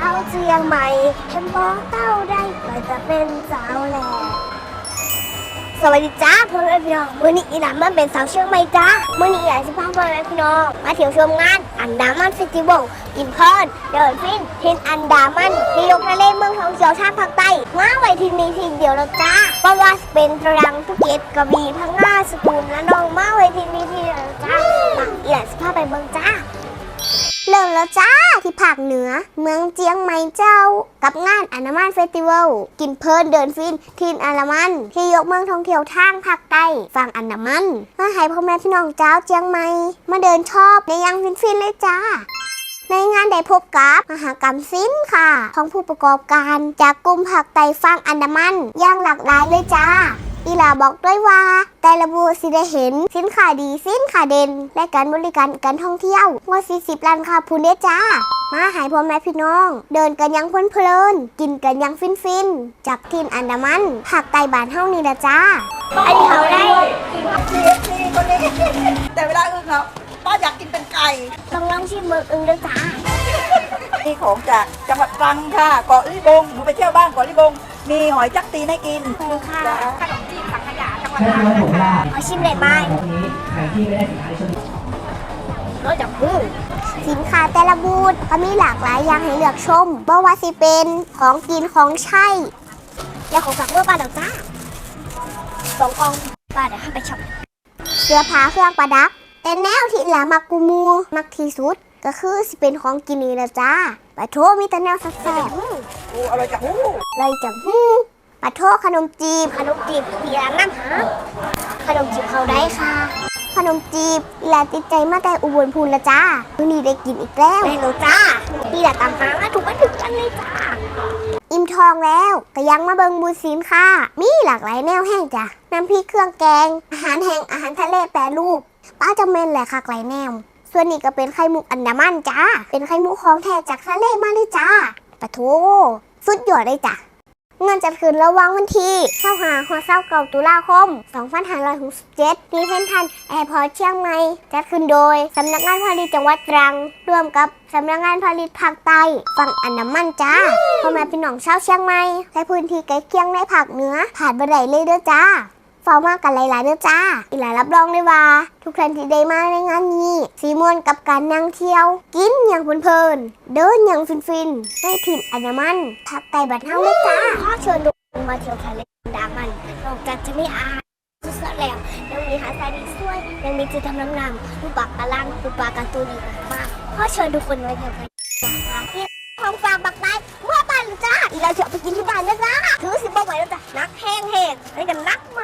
าวเชียงใหม่เห็นบอกเต้าได้ก็จะเป็นสาวแหล่สวัสดีจ้าพ่อแม่พี่น้องมื่อนี้อีหลานมันเป็นสาวเชียงใหม่จ้ามื่อนี้อีหลานจะพาพ่อแม่พี่น้องมาเที่ยวชมงานอันดามันเฟสติวัลกินเพลินเดินฟินทินอันดามันที่ยกทะเลเมืองท่องเที่ยวชาติภาคใต้มาไว้ที่นี่ทีเดียวแล้วจ้าเพราะว่าเป็นตรังภูเก็ตกระบี่พังงาสตูลและน้องมาไว้ที่นี่ทีเดียวแล้วจ้าอีหลานจะพาไปเมืองจ้า เริ่มแล้วจ้าที่ภาคเหนือ เมืองเจียงใหม่เจ้า กับงานอนามันเฟสติวัลกินเพลินเดินฟินทีนอนามัน ที่ยกเมืองท่องเที่ยวทางภาคใต้ฝั่งอันดามันมาให้พ่อแม่พี่น้องเจ้าเจียงใหม่มาเดินชอบในยังฟินฟินเลยจ้าในงานได้พบกับมหากรรมศิลป์ค่ะ ของผู้ประกอบการจากกลุ่มภาคใต้ฝั่งอันดามันอย่างหลากหลายเลยจ้า อีหลาบอกด้วยว่า แต่ละบูธสิได้เห็น สินค้าดีสินค้าเด่น และการบริการการท่องเที่ยวว่า40ล้านค้าพูนเด้จ้า มาหายพ่อแม่พี่น้อง เดินกันอยังเพลินเพลินๆกินกันอยังฟินฟินๆจากทินอันดามันภาคใต้บ้านเฮานี่ละจ้าอันนี้เขาได้แต่เวลาอึ้งอะป้าอยากกินเป็นไก่ต้องลองชิมมืออึ้งด้วยจ้านี่ของจากจังหวัดตรังค่ะเกาะลิบงหนูไปเที่ยวบ้านเกาะลิบงมีหอยจักตีนให้กินขอบคุณค่ะ จ้ะใช่ไหมผมว่าขอชิมได้ไหมของนี้ใครที่ไม่ได้สินค้าในชุดรสจับพึ่งสินค้าแต่ละบูธก็มีหลากหลายอย่างให้เลือกชมบ่ว่าสิเป็นของกินของใช้และของฝากเมื่อปลาดอกจ้าสองกองปลาเดี๋ยวให้ไปช็อปเสื้อผ้าเครื่องประดับ แต่แนวที่หลามักกูมูมักที่สุดก็คือสิเป็นของกินนี่แหละจ้าปะโถมีแต่แนวแซ่บๆโอ้อร่อยจังหู้เลยจังหู ปะโทขนมจีบ ขนมจีบมีร้านน้ำหาขนมจีบเขาได้ค่ะ ขนมจีบอีหลาติดใจมาแต่อุบลพูนละจ้าวันนี้ได้กินอีกแล้วได้แล้วจ้าอีหลาตามหามาถูกมาถึงกันเลยจ้า อิ่มทองแล้วก็ยังมาเบิงบูธสินค่ะ มีหลากหลายแนวแห้งจ้ะ น้ำพริกเครื่องแกง อาหารแห้งอาหารทะเลแปรรูปป้าจำเป็นแหละค่ะหลายแนว ส่วนนี้ก็เป็นไข่มุกอันดามันจ้า เป็นไข่มุกของแท้จากทะเลมาเลยจ้าปะโถสุดยอดเลยจ้ะ เงินจะคืนระหวังวันที่เช้าหาหัวเศร้าเก่าตุลาคม 2567ที่เส้นทันแอร์พอร์ตเชียงใหม่ จัดขึ้นโดย สำนักงานพาณิชย์จังหวัดตรัง ร่วมกับสำนักงานพาณิชย์ภาคใต้ฝั่งอันดามันจ้าพ่อแม่พี่น้องชาวเชียงใหม่และพื้นที่ใกล้เคียงในภาคเหนือผ่านบันไดเลยเด้อจ้า เฝ้ามากันหลายๆเด้อจ้า อีหลายรับรองเลยว่า ทุกท่านที่ได้มาในงานนี้สีมวนกับการนั่งเที่ยว กินอย่างเพลินๆเดินอย่างฟินๆในถิ่นอันดามันภาคใต้บ้านเฮาเลยจ้าขอเชิญทุกคนมาเที่ยวทะเลอันดามันนอกจากจะไม่อายสุดๆแล้วยังมีหาดทรายสวยยังมีจุดทำน้ำน้ำรูปปากกาลังรูปปากการ์ตูนอีกมากขอเชิญทุกคนมาเที่ยวกันนะคะที่ของฝากบักไม้เมื่อบ้านเลยจ้าอีกแล้วจะเอาไปกินที่บ้านนะจ้าถือสิบบ่ไหวแล้วจ้ะนักแห้งๆนี่กันนักมา